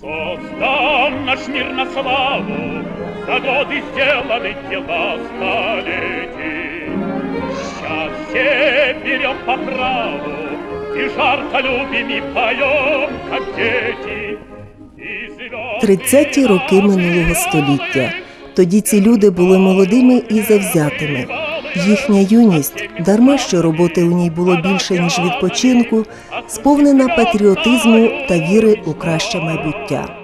Создан наш мир на славу, За годы сделаны дела столетий. Счастье берем по праву, И жарко любим и поем, как дети. И звезды 30-ті роки минулого століття. Тоді ці люди були молодими і завзятими. Їхня юність, дарма що роботи у ній було більше ніж відпочинку, сповнена патріотизму та віри у краще майбуття.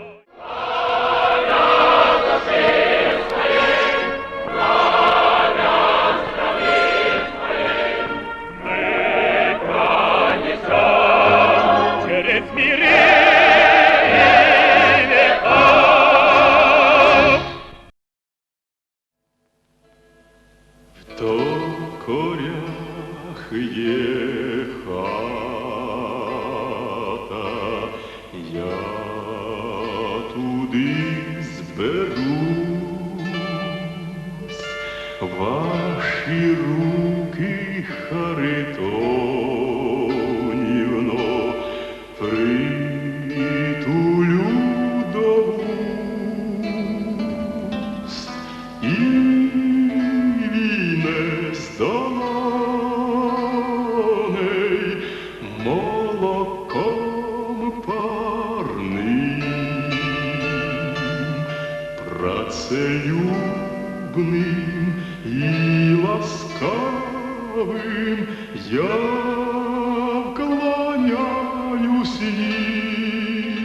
Ласкавим я вклоняюсь їй.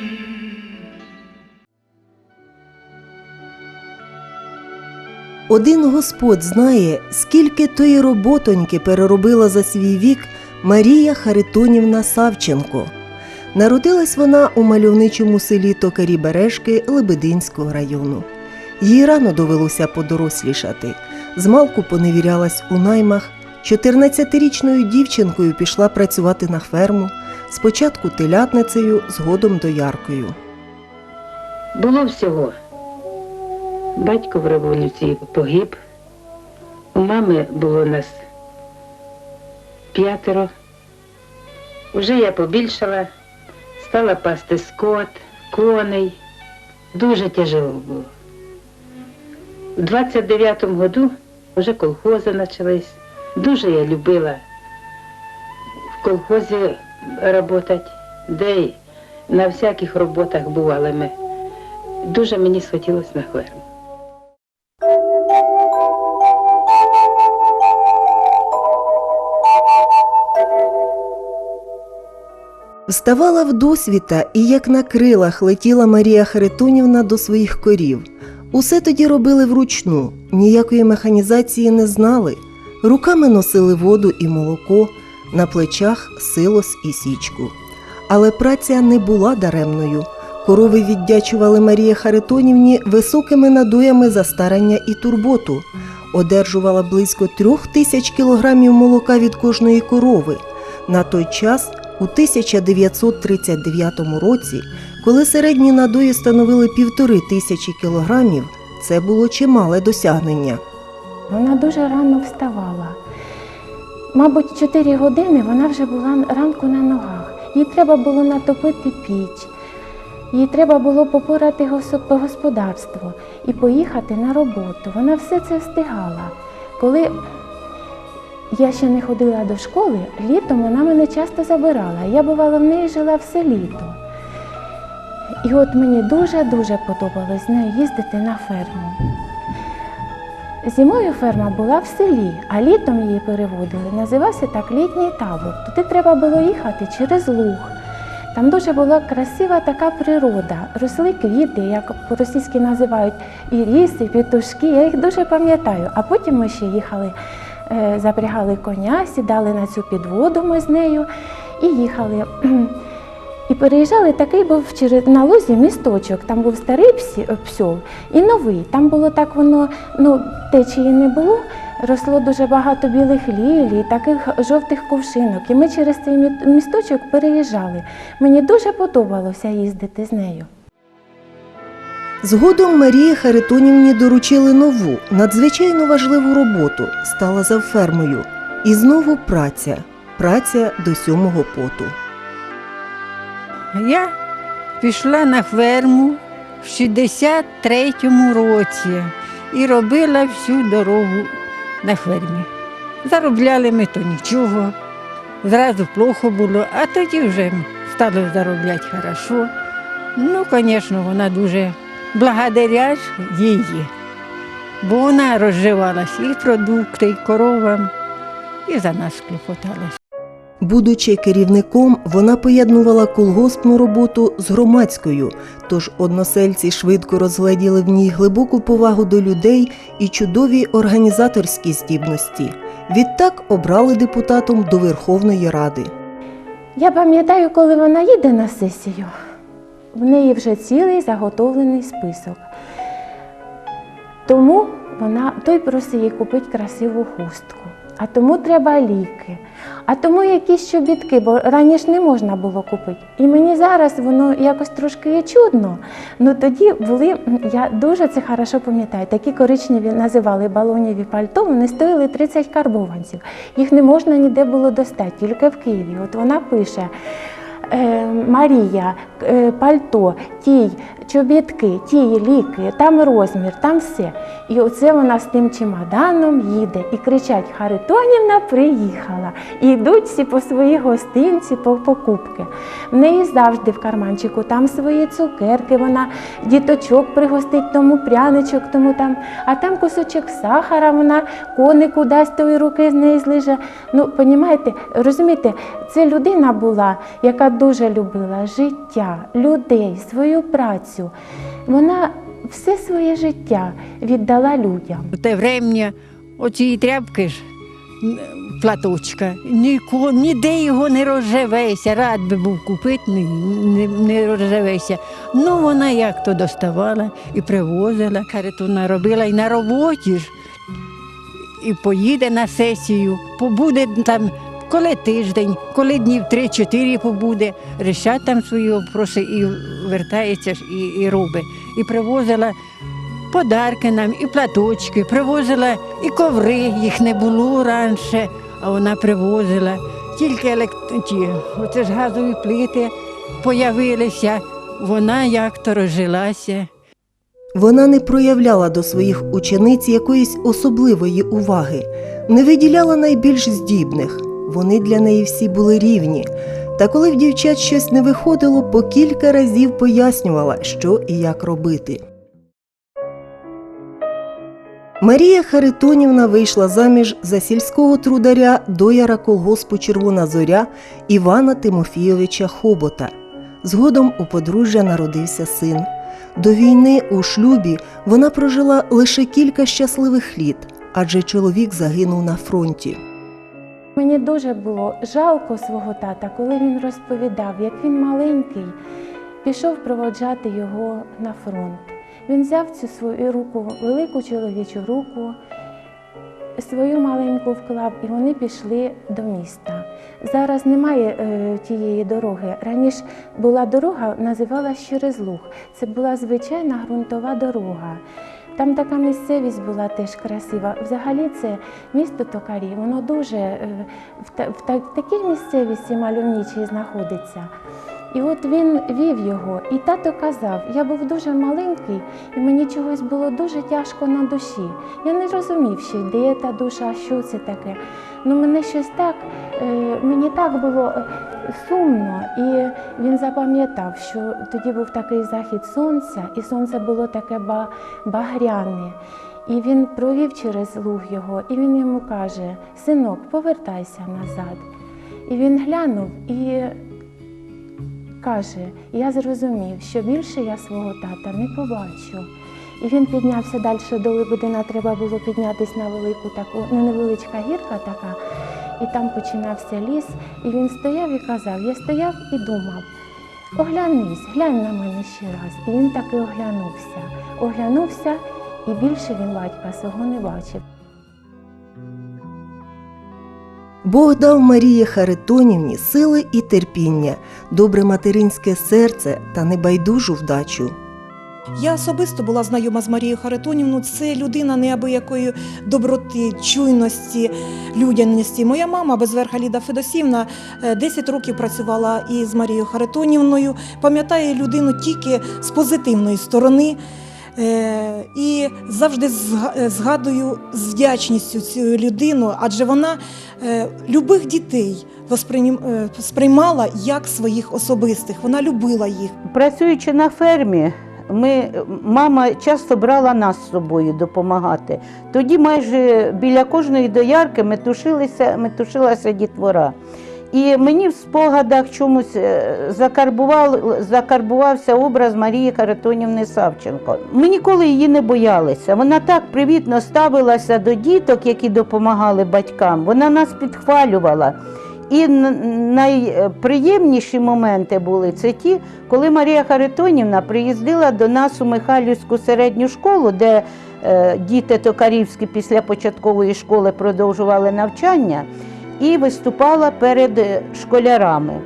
Один Господь знає, скільки тої роботоньки переробила за свій вік Марія Харитонівна Савченко. Народилась вона у мальовничому селі Токарі Бережки Лебединського району. Їй рано довелося подорослішати. Змалку поневірялась у наймах. 14-річною дівчинкою пішла працювати на ферму, спочатку телятницею, згодом дояркою. Було всього. Батько в революції погиб. У мами було нас п'ятеро. Уже я побільшала, стала пасти скот, коней. Дуже тяжело було. У 29-му году вже колхози почались. Дуже я любила в колхозі працювати, де й на всяких роботах бували ми. Дуже мені схотілося на ферму. Вставала в досвіта і як на крилах летіла Марія Харитонівна до своїх корів. Усе тоді робили вручну, ніякої механізації не знали. Руками носили воду і молоко, на плечах силос і січку. Але праця не була даремною. Корови віддячували Марії Харитонівні високими надоями за старання і турботу. Одержувала близько трьох тисяч кілограмів молока від кожної корови. На той час, у 1939 році, коли середні надої становили півтори тисячі кілограмів, це було чимале досягнення. Вона дуже рано вставала. Мабуть, 4 години вона вже була ранку на ногах. Їй треба було натопити піч, їй треба було попорати гос- по господарству і поїхати на роботу. Вона все це встигала. Коли я ще не ходила до школи, літом вона мене часто забирала. Я бувала в неї жила все літо. І от мені дуже-дуже подобалось з нею їздити на ферму. Зимою ферма була в селі, а літом її переводили. Називався так літній табор. Туди треба було їхати через луг. Там дуже була красива така природа. Росли квіти, як по-російськи називають, і ріси, і петушки. Я їх дуже пам'ятаю. А потім ми ще їхали, е, запрягали коня, сідали на цю підводу ми з нею і їхали. І переїжджали, такий був на лузі місточок. Там був старий е, псьол і новий. Там було так воно, ну течії не було. Росло дуже багато білих лілій, таких жовтих кувшинок. І ми через цей місточок переїжджали. Мені дуже подобалося їздити з нею. Згодом Марії Харитонівні доручили нову, надзвичайно важливу роботу стала завфермою. І знову праця, праця до сьомого поту. Я пішла на ферму в 63-му році і робила всю дорогу на фермі. Заробляли ми то нічого, зразу плохо було, а тоді вже стало заробляти хорошо. Ну, звісно, вона дуже благодаря її, бо вона розживалася і продукти, і коровам, і за нас клопоталася. Будучи керівником, вона поєднувала колгоспну роботу з громадською, тож односельці швидко розгледіли в ній глибоку повагу до людей і чудові організаторські здібності. Відтак обрали депутатом до Верховної Ради. Я пам'ятаю, коли вона їде на сесію, в неї вже цілий заготовлений список. Тому вона той просить їй купити красиву хустку, а тому треба ліки, а тому якісь чобітки, бо раніше не можна було купити. І мені зараз воно якось трошки є чудно. Ну тоді були, я дуже це хорошо пам'ятаю, такі коричневі називали балонєві пальто, вони стоїли 30 карбованців. Їх не можна ніде було достати, тільки в Києві. От вона пише. Е, Марія, е, пальто, тій, чобітки, ті ліки, там розмір, там все. І оце вона з тим чемоданом їде і кричать: Харитонівна приїхала. І йдуть всі по свої гостинці, по покупки. В неї завжди в карманчику там свої цукерки, вона діточок пригостить, тому пряничок, тому там, а там кусочок сахара, вона конику дасть тої руки з неї злиже. Ну, понімаєте, розумієте, це людина була, яка дуже любила життя, людей, свою працю. Вона все своє життя віддала людям. В те врем'я оці тряпки ж платочка, ніко, ніде його не розживеся. Рад би був купити, не, не, не розживеся. Ну вона як то доставала і привозила. Харитона робила і на роботі ж. І поїде на сесію, побуде там. Коли тиждень, коли днів три-чотири побуде, рішать там свої вопроси і вертається і, і робить. І привозила подарки нам, і платочки, привозила і коври, їх не було раніше, а вона привозила. Тільки елект... оце ж газові плити появилися, вона як то розжилася. Вона не проявляла до своїх учениць якоїсь особливої уваги, не виділяла найбільш здібних. Вони для неї всі були рівні. Та коли в дівчат щось не виходило, по кілька разів пояснювала, що і як робити. Марія Харитонівна вийшла заміж за сільського трударя дояра колгоспу Червона зоря Івана Тимофійовича Хобота. Згодом у подружжя народився син. До війни у шлюбі вона прожила лише кілька щасливих літ, адже чоловік загинув на фронті. Мені дуже було жалко свого тата, коли він розповідав, як він маленький пішов проводжати його на фронт. Він взяв цю свою руку, велику чоловічу руку, свою маленьку вклав, і вони пішли до міста. Зараз немає е, тієї дороги. Раніше була дорога, називалась через Луг. Це була звичайна ґрунтова дорога. Там така місцевість була теж красива. Взагалі це місто Токарі, воно дуже е, в, в, в такій місцевості мальовничій знаходиться. І от він вів його, і тато казав, я був дуже маленький, і мені чогось було дуже тяжко на душі. Я не розумів ще, де та душа, що це таке. Ну мене щось так, е, мені так було е, сумно, і він запам'ятав, що тоді був такий захід сонця, і сонце було таке багряне. І він провів через луг його, і він йому каже: Синок, повертайся назад. І він глянув і каже: Я зрозумів, що більше я свого тата не побачу. І він піднявся далі до Лебедина, треба було піднятися на велику таку, ну невеличка гірка така, і там починався ліс. І він стояв і казав: Я стояв і думав, оглянись, глянь на мене ще раз. І він таки оглянувся. Оглянувся, і більше він батька свого не бачив. Бог дав Марії Харитонівні сили і терпіння, добре материнське серце та небайдужу вдачу. Я особисто була знайома з Марією Харитонівною. Це людина неабиякої доброти, чуйності, людяності. Моя мама безверха Ліда Федосівна е, 10 років працювала із Марією Харитонівною. Пам'ятає людину тільки з позитивної сторони. Е, І завжди згадую з вдячністю цю людину, адже вона е, любих дітей е, сприймала як своїх особистих. Вона любила їх. Працюючи на фермі, ми, мама часто брала нас з собою допомагати. Тоді майже біля кожної доярки метушилися, метушилася дітвора. І мені в спогадах чомусь е, закарбував, закарбувався образ Марії Харитонівни Савченко. Ми ніколи її не боялися. Вона так привітно ставилася до діток, які допомагали батькам. Вона нас підхвалювала. І найприємніші моменти були це ті, коли Марія Харитонівна приїздила до нас у Михайлівську середню школу, де е, діти токарівські після початкової школи продовжували навчання, і виступала перед е, школярами.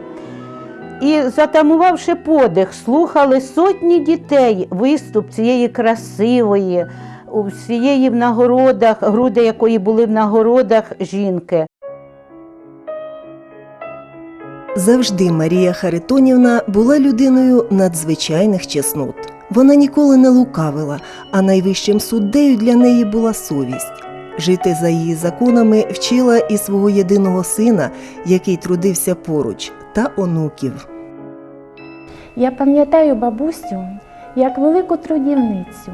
І, затамувавши подих, слухали сотні дітей виступ цієї красивої, всієї в нагородах, груди якої були в нагородах жінки. Завжди Марія Харитонівна була людиною надзвичайних чеснот. Вона ніколи не лукавила, а найвищим суддею для неї була совість. Жити за її законами вчила і свого єдиного сина, який трудився поруч, та онуків. Я пам'ятаю бабусю як велику трудівницю.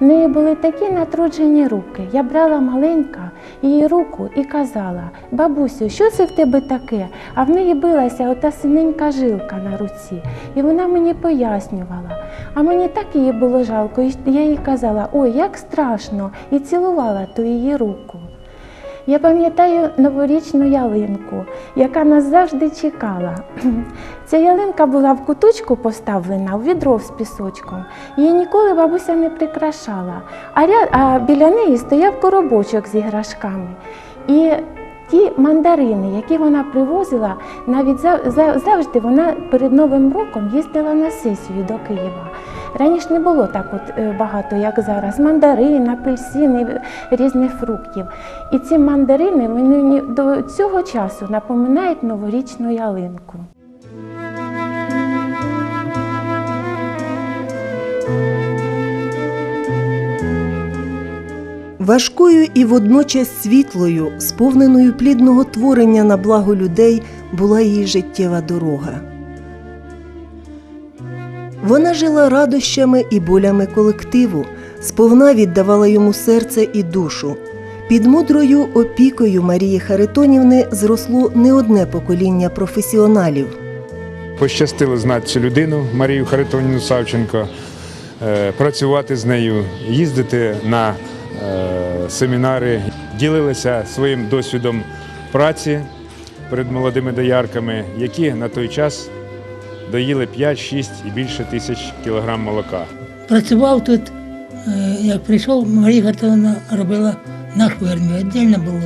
В неї були такі натруджені руки. Я брала маленька її руку і казала: бабусю, що це в тебе таке? А в неї билася ота синенька жилка на руці. І вона мені пояснювала. А мені так її було жалко. І я їй казала, ой, як страшно, і цілувала ту її руку. Я пам'ятаю новорічну ялинку, яка нас завжди чекала. Ця ялинка була в куточку поставлена в відро з пісочком. Її ніколи бабуся не прикрашала. А, ря... а біля неї стояв коробочок з іграшками. І ті мандарини, які вона привозила, навіть зав- зав- завжди вона перед Новим роком їздила на сесію до Києва. Раніше не було так от е, багато, як зараз. Мандарин, апельсини, різних фруктів. І ці мандарини мені до цього часу напоминають новорічну ялинку. Важкою і водночас світлою, сповненою плідного творення на благо людей, була її життєва дорога. Вона жила радощами і болями колективу, сповна віддавала йому серце і душу. Під мудрою опікою Марії Харитонівни зросло не одне покоління професіоналів. Пощастило знати цю людину, Марію Харитонівну Савченко, е, працювати з нею, їздити на е, семінари, ділилися своїм досвідом праці перед молодими доярками, які на той час доїли 5-6 і більше тисяч кілограм молока. Працював тут, е, як прийшов, Марія Гатовна робила на фермі. Віддільно було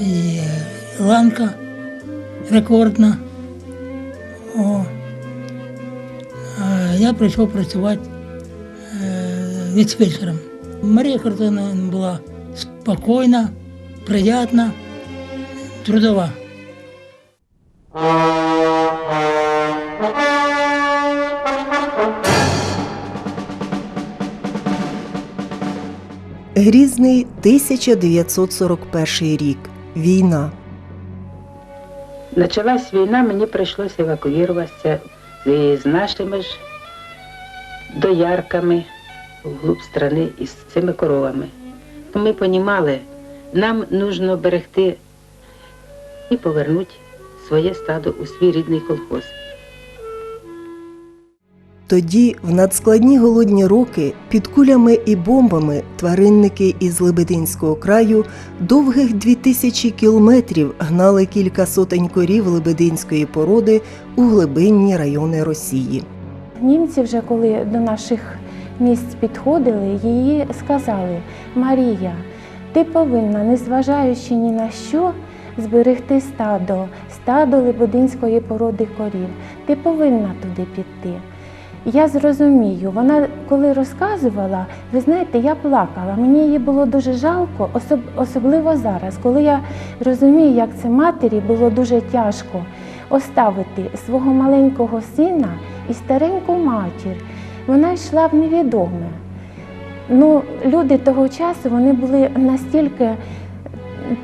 і е, ланка рекордна. О. Я прийшов працювати е, віцфельдшером. Марія Хартовна була спокійна, приятна, трудова. Грізний 1941 рік. Війна. Почалась війна, мені прийшлося евакуюватися з нашими ж доярками вглуб страни із цими коровами. Ми розуміли, нам потрібно берегти і повернути своє стадо у свій рідний колхоз. Тоді, в надскладні голодні роки, під кулями і бомбами тваринники із Лебединського краю довгих дві тисячі кілометрів гнали кілька сотень корів лебединської породи у глибинні райони Росії. Німці вже коли до наших місць підходили, її сказали: Марія, ти повинна, незважаючи ні на що, зберегти стадо, стадо лебединської породи корів. Ти повинна туди піти. Я зрозумію, вона коли розказувала, ви знаєте, я плакала. Мені її було дуже жалко, особ- особливо зараз, коли я розумію, як це матері було дуже тяжко оставити свого маленького сина і стареньку матір. Вона йшла в невідоме. Ну, люди того часу вони були настільки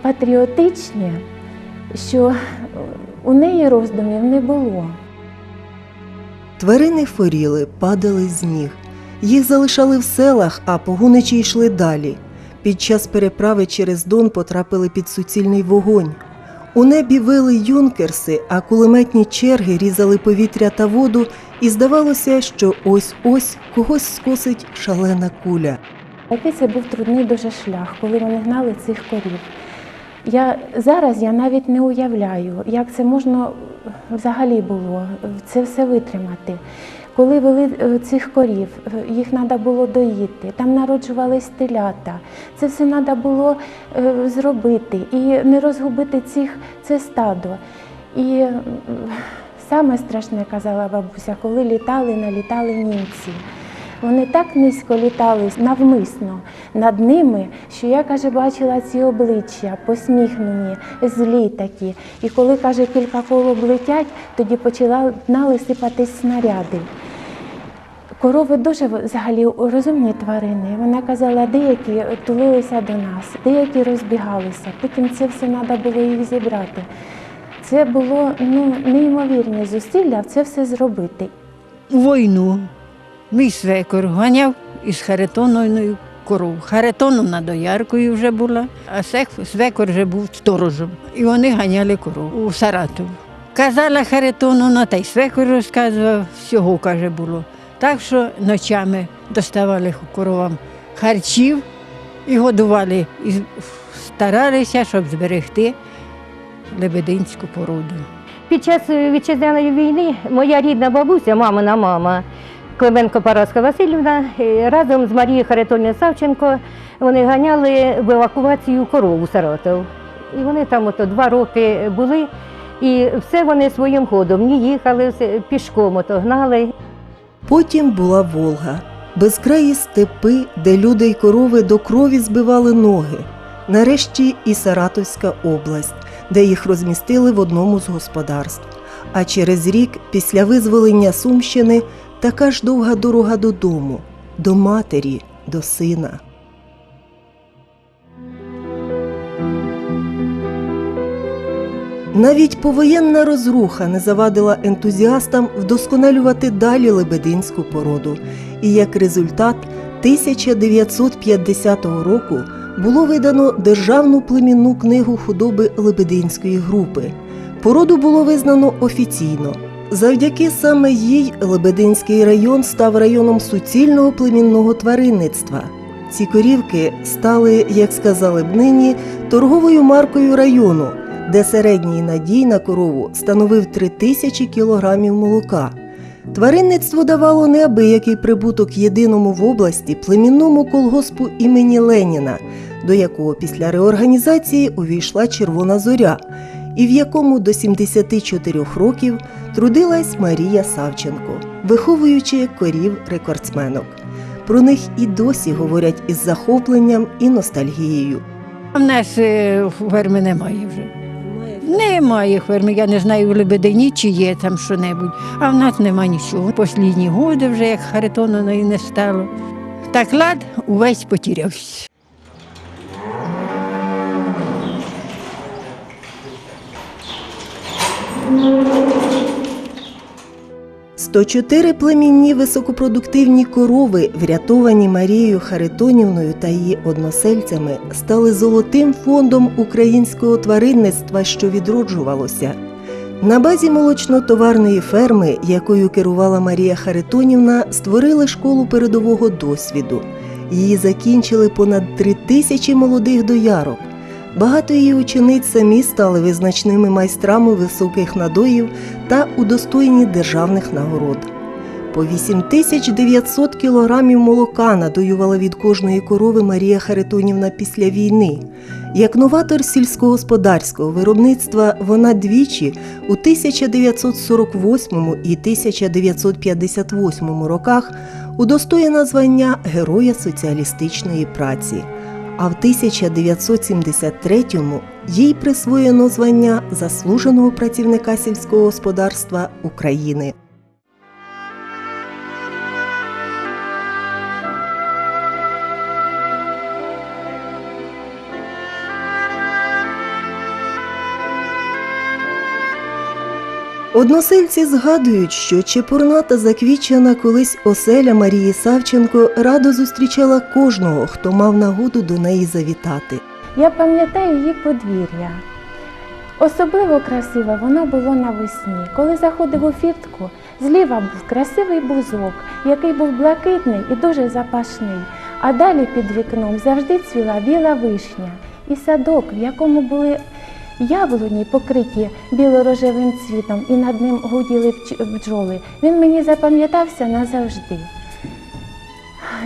патріотичні, що у неї роздумів не було. Тварини хворіли, падали з ніг. Їх залишали в селах, а погоничі йшли далі. Під час переправи через Дон потрапили під суцільний вогонь. У небі вили юнкерси, а кулеметні черги різали повітря та воду, і здавалося, що ось-ось когось скосить шалена куля. Який це був трудний дуже шлях, коли вони гнали цих корів. Я зараз я навіть не уявляю, як це можна взагалі було це все витримати. Коли вели е, цих корів, е, їх треба було доїти, там народжувались телята. Це все треба було е, зробити і не розгубити цих, це стадо. І саме страшне, казала бабуся, коли літали, налітали німці. Вони так низько літали навмисно над ними, що я каже, бачила ці обличчя, посміхнені, злі такі. І коли каже, кілька колоб летять, тоді починали сипатись снаряди. Корови дуже взагалі розумні тварини. Вона казала, деякі тулилися до нас, деякі розбігалися. Потім це все треба було їх зібрати. Це було ну, неймовірні зусилля це все зробити. Війну мій свекор ганяв із Харитоновною корову. Харитоновна дояркою вже була, а свекор вже був сторожем. І вони ганяли корову у Саратов. Казала Харитоновна, та й свекор розказував, всього, каже, було. Так що ночами доставали коровам харчів і годували, і старалися, щоб зберегти лебединську породу. Під час вітчизняної війни моя рідна бабуся, мамина мама Клименко Параска Васильівна, разом з Марією Харитонівною Савченко вони ганяли в евакуацію коров у Саратов. І вони там ото два роки були, і все вони своїм ходом не їхали, все пішком ото гнали. Потім була Волга, безкраї степи, де люди й корови до крові збивали ноги. Нарешті і Саратовська область, де їх розмістили в одному з господарств. А через рік, після визволення Сумщини, така ж довга дорога додому, до матері, до сина. Навіть повоєнна розруха не завадила ентузіастам вдосконалювати далі лебединську породу. І як результат, 1950 року було видано Державну племінну книгу худоби лебединської групи. Породу було визнано офіційно. Завдяки саме їй Лебединський район став районом суцільного племінного тваринництва. Ці корівки стали, як сказали б нині, торговою маркою району, де середній надій на корову становив 3 тисячі кілограмів молока. Тваринництво давало неабиякий прибуток єдиному в області племінному колгоспу імені Леніна, до якого після реорганізації увійшла Червона зоря, і в якому до 74 років трудилась Марія Савченко, виховуючи корів рекордсменок. Про них і досі говорять із захопленням і ностальгією. В нас е, ферми немає вже. Немає ферми, я не знаю в Лебедині, чи є там що-небудь. А в нас нема нічого. Послідні годи вже, як Харитоновної не стало. Так лад увесь потірявся. – 104 племінні високопродуктивні корови, врятовані Марією Харитонівною та її односельцями, стали золотим фондом українського тваринництва, що відроджувалося. На базі молочно-товарної ферми, якою керувала Марія Харитонівна, створили школу передового досвіду. Її закінчили понад три тисячі молодих доярок. Багато її учениць самі стали визначними майстрами високих надоїв та удостоєні державних нагород. По 8900 кілограмів молока надоювала від кожної корови Марія Харитонівна після війни. Як новатор сільськогосподарського виробництва вона двічі у 1948 і 1958 роках удостоєна звання Героя соціалістичної праці. А в 1973-му їй присвоєно звання заслуженого працівника сільського господарства України. Односельці згадують, що чепурна та заквічена колись оселя Марії Савченко радо зустрічала кожного, хто мав нагоду до неї завітати. Я пам'ятаю її подвір'я. Особливо красиве воно було навесні. Коли заходив у фіртку, зліва був красивий бузок, який був блакитний і дуже запашний. А далі під вікном завжди цвіла біла вишня і садок, в якому були яблуні, покриті біло-рожевим цвітом, і над ним гуділи бджоли. Він мені запам'ятався назавжди.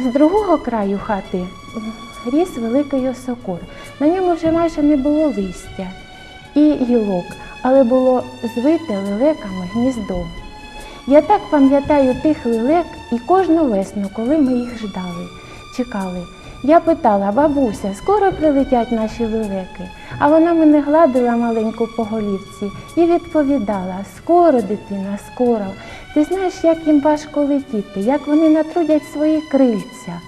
З другого краю хати ріс великий осокор. На ньому вже майже не було листя і гілок, але було звите лелеками гніздо. Я так пам'ятаю тих лелек і кожну весну, коли ми їх ждали, чекали. Я питала, бабуся, скоро прилетять наші лелеки? А вона мене гладила маленьку по голівці і відповідала: скоро, дитина, скоро. Ти знаєш, як їм важко летіти, як вони натрудять свої крильця.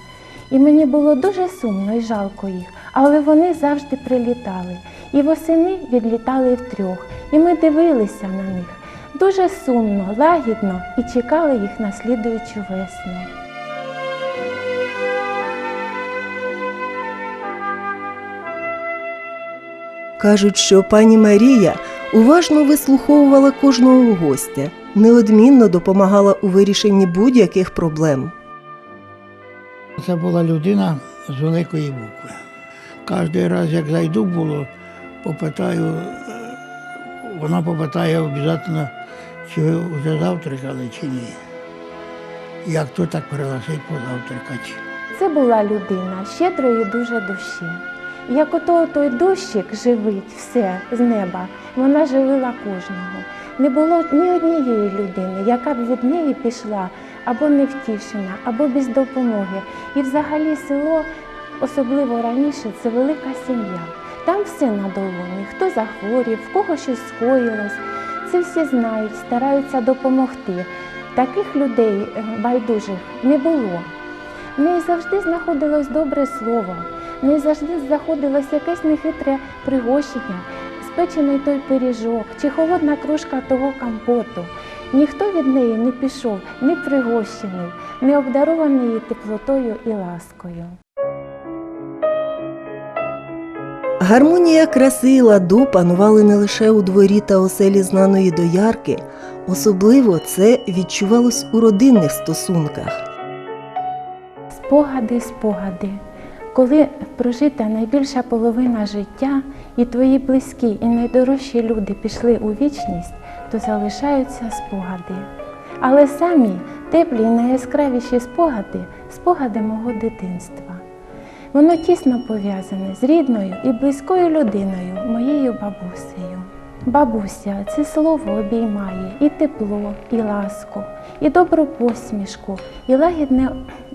І мені було дуже сумно і жалко їх, але вони завжди прилітали. І восени відлітали втрьох, і ми дивилися на них дуже сумно, лагідно і чекали їх на слідуючу весну. Кажуть, що пані Марія уважно вислуховувала кожного гостя, неодмінно допомагала у вирішенні будь-яких проблем. Це була людина з великої букви. Кожен раз, як зайду було, попитаю, е, вона попитає обов'язково, чи ви вже завтракали, чи ні. Як то так пригласить позавтракати. Це була людина щедрої дуже душі. Як ото той дощик живить все з неба, вона живила кожного. Не було ні однієї людини, яка б від неї пішла або невтішена, або без допомоги. І взагалі село, особливо раніше, це велика сім'я. Там все на долоні, хто захворів, в кого щось скоїлось. Це всі знають, стараються допомогти. Таких людей е, байдужих не було. В неї завжди знаходилось добре слово, неї завжди знаходилось якесь нехитре пригощення, спечений той пиріжок чи холодна кружка того компоту. Ніхто від неї не пішов, не пригощений, не обдарований її теплотою і ласкою. Гармонія краси і ладу панували не лише у дворі та оселі знаної доярки, особливо це відчувалось у родинних стосунках. Спогади, спогади. Коли прожита найбільша половина життя, і твої близькі і найдорожчі люди пішли у вічність, то залишаються спогади. Але самі теплі і найяскравіші спогади спогади мого дитинства. Воно тісно пов'язане з рідною і близькою людиною, моєю бабусею. Бабуся це слово обіймає і тепло, і ласку, і добру посмішку, і лагідне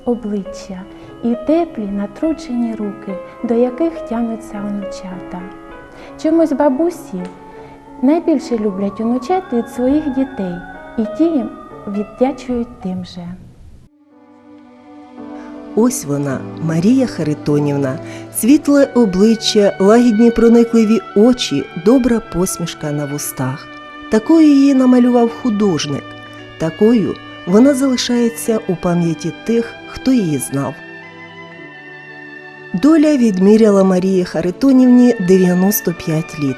обличчя, і теплі натруджені руки, до яких тянуться онучата. Чомусь бабусі найбільше люблять онучат від своїх дітей, і ті їм віддячують тим же. Ось вона, Марія Харитонівна, світле обличчя, лагідні проникливі очі, добра посмішка на вустах. Такою її намалював художник, такою вона залишається у пам'яті тих, хто її знав. Доля відміряла Марії Харитонівні 95 літ.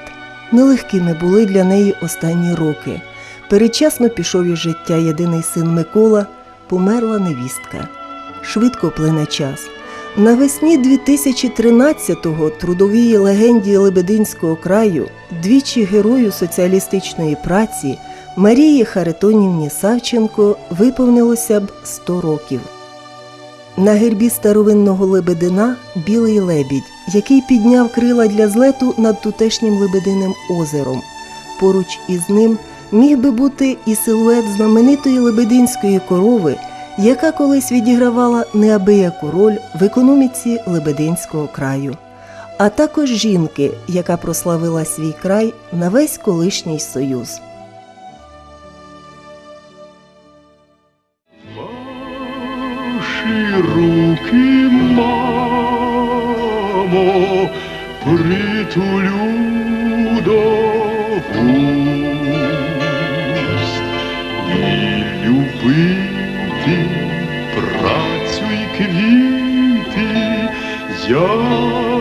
Нелегкими були для неї останні роки. Передчасно пішов із життя єдиний син Микола, померла невістка. Швидко плине час. Навесні 2013-го трудовій легенді Лебединського краю, двічі герою соціалістичної праці Марії Харитонівні Савченко виповнилося б 100 років. На гербі старовинного Лебедина білий лебідь, який підняв крила для злету над тутешнім Лебединим озером. Поруч із ним міг би бути і силует знаменитої лебединської корови, яка колись відігравала неабияку роль в економіці Лебединського краю, а також жінки, яка прославила свій край на весь колишній союз. Притулю до і любити працю й квіти, я